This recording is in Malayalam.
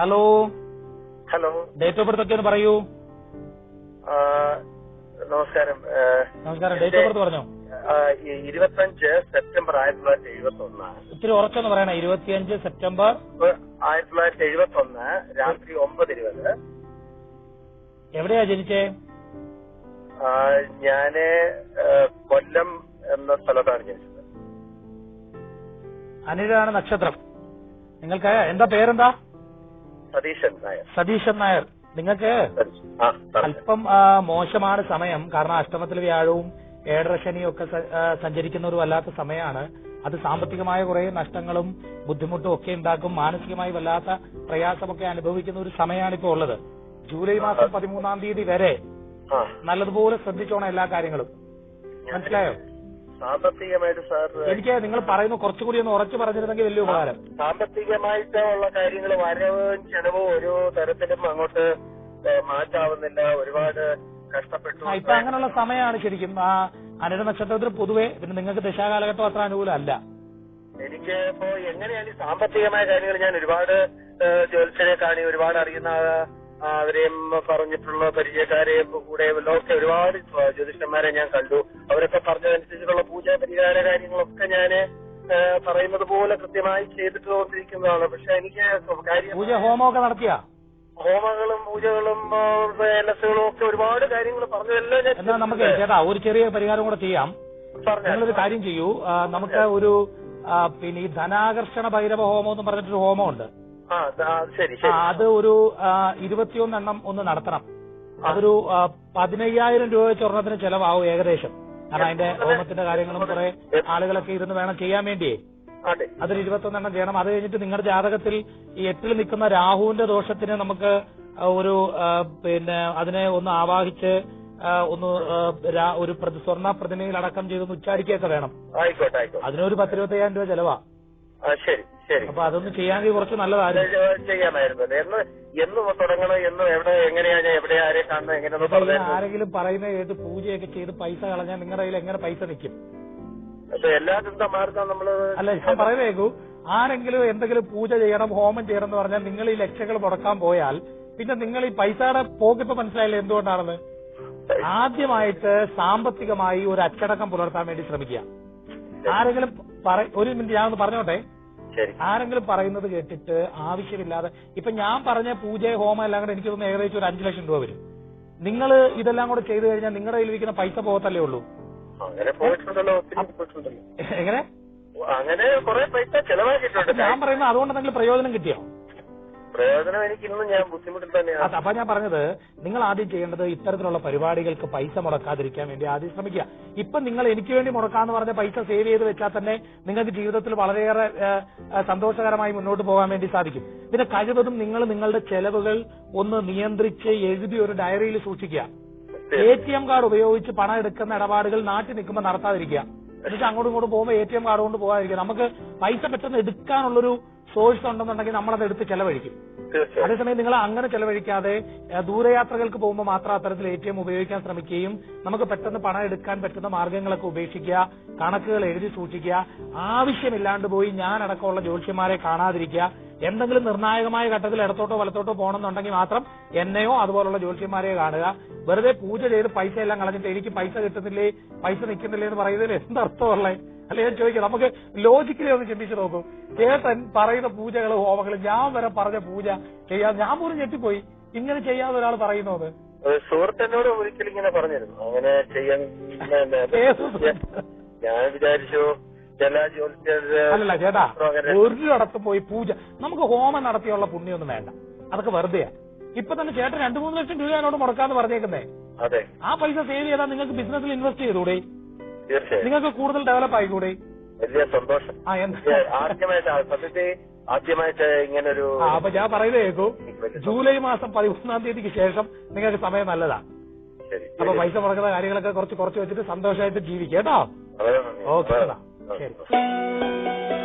Hello. Hello. Date of birth ഒക്കെ ഒന്ന് പറയൂ. നമസ്കാരം. നമസ്കാരം. ഡേറ്റ് ഓഫ് ബർത്ത് പറഞ്ഞോ? ഇരുപത്തിയഞ്ച് സെപ്റ്റംബർ ആയിരത്തി തൊള്ളായിരത്തി എഴുപത്തി ഒന്ന് ഇത്തിരി ഉറച്ചൊന്ന് പറയണേ. ഇരുപത്തിയഞ്ച് സെപ്റ്റംബർ. ആയിരത്തി തൊള്ളായിരത്തി എഴുപത്തി ഒന്ന് രാത്രി ഒമ്പത് ഇരുപത്. എവിടെയാ ജനിച്ചേ? ഞാൻ കൊല്ലം എന്ന സ്ഥലത്താണ് ജനിച്ചത്. അനിരാണ് നക്ഷത്രം. നിങ്ങൾക്ക് എന്താ പേരെന്താ? സതീശൻ നായർ. സതീശൻ നായർ. നിങ്ങൾക്ക്. അല്പം മോശമാണ് സമയം. കാരണം അഷ്ടമത്തിൽ വ്യാഴവും ഏഴര ശനിയും ഒക്കെ സഞ്ചരിക്കുന്ന ഒരു വല്ലാത്ത സമയമാണ്. അത് സാമ്പത്തികമായ കുറെ നഷ്ടങ്ങളും ബുദ്ധിമുട്ടും ഒക്കെ ഉണ്ടാക്കും. മാനസികമായി വല്ലാത്ത പ്രയാസമൊക്കെ അനുഭവിക്കുന്ന ഒരു സമയമാണ് ഇപ്പോൾ ഉള്ളത്. ജൂലൈ മാസം പതിമൂന്നാം തീയതി വരെ നല്ലതുപോലെ ശ്രദ്ധിച്ചോണം എല്ലാ കാര്യങ്ങളും. മനസ്സിലായോ? സാമ്പത്തികമായിട്ട് സാർ എനിക്ക് നിങ്ങൾ പറയുന്നു കുറച്ചുകൂടി ഒന്ന് ഉറച്ചു പറഞ്ഞിരുന്നെങ്കിൽ വലിയ ഉപകാരം. സാമ്പത്തികമായിട്ടുള്ള കാര്യങ്ങൾ വരവും ചെലവും ഒരു തരത്തിലും അങ്ങോട്ട് മാറ്റാവുന്നില്ല. ഒരുപാട് കഷ്ടപ്പെട്ടു. ഇപ്പൊ അങ്ങനെയുള്ള സമയമാണ് ശരിക്കും. ആ അനിഴ നക്ഷത്രത്തിൽ പൊതുവെ പിന്നെ നിങ്ങൾക്ക് ദശാകാലഘട്ടം അത്ര അനുകൂലമല്ല. എനിക്ക് ഇപ്പോ എങ്ങനെയാണ് സാമ്പത്തികമായ കാര്യങ്ങൾ ഞാൻ ഒരുപാട് ജ്യോത്സ്യരെ കാണി ഒരുപാട് അറിയുന്ന അവരെയും പറഞ്ഞിട്ടുള്ള പരിചയക്കാരെയും കൂടെ ഒക്കെ ഒരുപാട് ജ്യോതിഷന്മാരെ ഞാൻ കണ്ടു. അവരൊക്കെ പറഞ്ഞതനുസരിച്ചുള്ള പൂജ പരിഹാര കാര്യങ്ങളൊക്കെ ഞാൻ പറയുന്നത് പോലെ കൃത്യമായി ചെയ്തിട്ട് കൊണ്ടിരിക്കുന്നതാണ് പക്ഷെ എനിക്ക് പൂജ ഹോമമൊക്കെ നടത്തിയ? ഹോമങ്ങളും പൂജകളും എൻഎസുകളും ഒക്കെ ഒരുപാട് കാര്യങ്ങൾ പറഞ്ഞതെല്ലാം ഞാൻ എന്നാ നമുക്ക് ചേട്ടാ ഒരു ചെറിയ പരിഹാരം കൂടെ ചെയ്യാം. ഞങ്ങളൊരു നിങ്ങളൊരു കാര്യം ചെയ്യൂ. നമുക്ക് ഒരു പിന്നെ ഈ ധനാകർഷണ ഭൈരവ ഹോമം എന്ന് പറഞ്ഞിട്ടൊരു ഹോമമുണ്ട്. അത് ഒരു ഇരുപത്തിയൊന്നെണ്ണം ഒന്ന് നടത്തണം. അതൊരു പതിനയ്യായിരം രൂപ വെച്ച് ഒരെണ്ണത്തിന് ചെലവാകും ഏകദേശം. കാരണം അതിന്റെ ഹോമത്തിന്റെ കാര്യങ്ങളും കുറെ ആളുകളൊക്കെ ഇരുന്ന് വേണം ചെയ്യാൻ വേണ്ടിയേ. അതെ. അതൊരു ഇരുപത്തൊന്നെണ്ണം ചെയ്യണം. അത് കഴിഞ്ഞിട്ട് നിങ്ങളുടെ ജാതകത്തിൽ ഈ എട്ടിൽ നിൽക്കുന്ന രാഹുവിന്റെ ദോഷത്തിന് നമുക്ക് ഒരു പിന്നെ അതിനെ ഒന്ന് ആവാഹിച്ച് ഒന്ന് ഒരു സ്വർണ പ്രതിമയിൽ അടക്കം ചെയ്തൊന്ന് ഉച്ചാരിക്കുകയൊക്കെ വേണം. അതിനൊരു പത്തിരുപത്തയ്യായിരം രൂപ ചെലവാ. ശരി. അപ്പൊ അതൊന്ന് ചെയ്യാമെങ്കിൽ കുറച്ച് നല്ലതായിരുന്നു ചെയ്യാമായിരുന്നു. എന്ന് എന്ന് തുടങ്ങണം എന്ന് എവിടെ എങ്ങനെയാ ഞാൻ എവിടെ ആരെ ഇങ്ങനെ ആരെങ്കിലും പറയുന്ന കേട്ട് പൂജയൊക്കെ ചെയ്ത് പൈസ കളഞ്ഞാൽ നിങ്ങളുടെ കയ്യിൽ എങ്ങനെ പൈസ നിൽക്കും? നമ്മൾ അല്ല ഞാൻ പറയുന്നേക്കൂ ആരെങ്കിലും എന്തെങ്കിലും പൂജ ചെയ്യണം ഹോമം ചെയ്യണം എന്ന് പറഞ്ഞാൽ നിങ്ങൾ ഈ ലക്ഷങ്ങൾ മുടക്കാൻ പോയാൽ പിന്നെ നിങ്ങൾ ഈ പൈസയുടെ പോക്കിപ്പ് മനസ്സിലായില്ല എന്തുകൊണ്ടാണെന്ന്? ആദ്യമായിട്ട് സാമ്പത്തികമായി ഒരു അച്ചടക്കം പുലർത്താൻ വേണ്ടി ശ്രമിക്കുക. ആരെങ്കിലും ഒരു മിനിറ്റ് ഞാനൊന്ന് പറഞ്ഞോട്ടെ? ആരെങ്കിലും പറയുന്നത് കേട്ടിട്ട് ആവശ്യമില്ലാതെ ഇപ്പൊ ഞാൻ പറഞ്ഞ പൂജ ഹോമം എല്ലാം കൂടെ എനിക്ക് തോന്നുന്നു ഏകദേശം ഒരു അഞ്ചു ലക്ഷം രൂപ വരും. നിങ്ങൾ ഇതെല്ലാം കൂടെ ചെയ്തു കഴിഞ്ഞാൽ നിങ്ങളുടെ കയ്യിലിരിക്കുന്ന പൈസ പോകത്തല്ലേ ഉള്ളൂ? എങ്ങനെ? അങ്ങനെ കുറെ പൈസ ചെലവാക്കിയിട്ടുണ്ട്. ഞാൻ പറയുന്നത് അതുകൊണ്ട് എന്തെങ്കിലും പ്രയോജനം കിട്ടിയോ? പ്രയോജനം എനിക്ക് ഇന്നും ഞാൻ ബുദ്ധിമുട്ടിൽ തന്നെയാണ്. അപ്പൊ ഞാൻ പറഞ്ഞത് നിങ്ങൾ ആദ്യം ചെയ്യേണ്ടത് ഇത്തരത്തിലുള്ള പരിപാടികൾക്ക് പൈസ മുടക്കാതിരിക്കാൻ വേണ്ടി ആദ്യം ശ്രമിക്കുക. ഇപ്പൊ നിങ്ങൾ എനിക്ക് വേണ്ടി മുടക്കാന്ന് പറഞ്ഞ പൈസ സേവ് ചെയ്ത് വെച്ചാൽ തന്നെ നിങ്ങൾക്ക് ജീവിതത്തിൽ വളരെയേറെ സന്തോഷകരമായി മുന്നോട്ട് പോകാൻ വേണ്ടി സാധിക്കും. പിന്നെ കഴിവതും നിങ്ങൾ നിങ്ങളുടെ ചെലവുകൾ ഒന്ന് നിയന്ത്രിച്ച് എഴുതി ഒരു ഡയറിയിൽ സൂക്ഷിക്കുക. എ ടി എം കാർഡ് ഉപയോഗിച്ച് പണം എടുക്കുന്ന ഇടപാടുകൾ നാട്ടിൽ നിൽക്കുമ്പോൾ നടത്താതിരിക്കുക. എന്നിട്ട് അങ്ങോട്ടും ഇങ്ങോട്ടും പോകുമ്പോൾ എ ടി എം കാർഡ് കൊണ്ട് പോകാതിരിക്കുക. നമുക്ക് പൈസ പെട്ടെന്ന് എടുക്കാനുള്ളൊരു സോഴ്സ് ഉണ്ടെന്നുണ്ടെങ്കിൽ നമ്മളത് എടുത്ത് ചെലവഴിക്കും. അതേസമയം നിങ്ങൾ അങ്ങനെ ചെലവഴിക്കാതെ ദൂരയാത്രകൾക്ക് പോകുമ്പോൾ മാത്രം അത്തരത്തിൽ എ ടി എം ഉപയോഗിക്കാൻ ശ്രമിക്കുകയും നമുക്ക് പെട്ടെന്ന് പണം എടുക്കാൻ പറ്റുന്ന മാർഗങ്ങളൊക്കെ ഉപേക്ഷിക്കുക കണക്കുകൾ എഴുതി സൂക്ഷിക്കുക ആവശ്യമില്ലാണ്ട് പോയി ഞാൻ അടക്കമുള്ള ജോത്സ്യന്മാരെ കാണാതിരിക്കുക എന്തെങ്കിലും നിർണായകമായ ഘട്ടത്തിൽ ഇടത്തോട്ടോ വലത്തോട്ടോ പോകണമെന്നുണ്ടെങ്കിൽ മാത്രം എന്നെയോ അതുപോലുള്ള ജ്യോത്സ്യന്മാരെയോ കാണുക. വെറുതെ പൂജ ചെയ്ത് പൈസ എല്ലാം കളഞ്ഞിട്ട് എനിക്ക് പൈസ കിട്ടുന്നില്ലേ? പൈസ നിൽക്കുന്നില്ലേ എന്ന് പറയുന്നതിൽ എന്തർത്ഥമുള്ളേ അല്ലെ ഞാൻ ചോദിക്കാം നമുക്ക് ലോജിക്കലി ഒന്ന് ചിന്തിച്ചു നോക്കൂ. ചേട്ടൻ പറയുന്ന പൂജകൾ ഹോമങ്ങൾ ഞാൻ വരെ പറഞ്ഞ പൂജ ചെയ്യാതെ ഞാൻ പോലും ഞെട്ടിപ്പോയി. ഇങ്ങനെ ചെയ്യാതെ ഒരാൾ പറയുന്നു അത്. ഒരു സുഹൃത്തിനോട് ഒരിക്കലും ഇങ്ങനെ പറഞ്ഞിരുന്നു. അങ്ങനെ ചെയ്യാൻ ഞാൻ വിചാരിച്ചു അല്ലല്ല ചേട്ടാ ഒരിടത്ത് പോയി പൂജ. നമുക്ക് ഹോമം നടത്തിയുള്ള പുണ്യൊന്നും വേണ്ട. അതൊക്കെ വെറുതെയാ. ഇപ്പൊ തന്നെ ചേട്ടൻ രണ്ടു മൂന്ന് ലക്ഷം രൂപ എന്നോട് മുടക്കാന്ന് പറഞ്ഞേക്കുന്നേ. അതെ. ആ പൈസ സേവ് ചെയ്താൽ നിങ്ങൾക്ക് ബിസിനസ്സിൽ ഇൻവെസ്റ്റ് ചെയ്തൂടെ നിങ്ങൾക്ക് കൂടുതൽ ഡെവലപ്പ് ആയിക്കൂടെ? വലിയ സന്തോഷം. സത്യത്തെ ആദ്യമായിട്ട് ഇങ്ങനൊരു ആ അപ്പൊ ഞാൻ പറയുന്നത് കേൾക്കൂ ജൂലൈ മാസം പതിമൂന്നാം തീയതിക്ക് ശേഷം നിങ്ങൾക്ക് സമയം നല്ലതാ. അപ്പൊ പൈസ മുടക്കുന്ന കാര്യങ്ങളൊക്കെ കുറച്ച് കുറച്ച് വെച്ചിട്ട് സന്തോഷമായിട്ട് ജീവിക്കാം കേട്ടോ. വളരെ നന്ദി. ഓക്കെ വളരെ- ശരി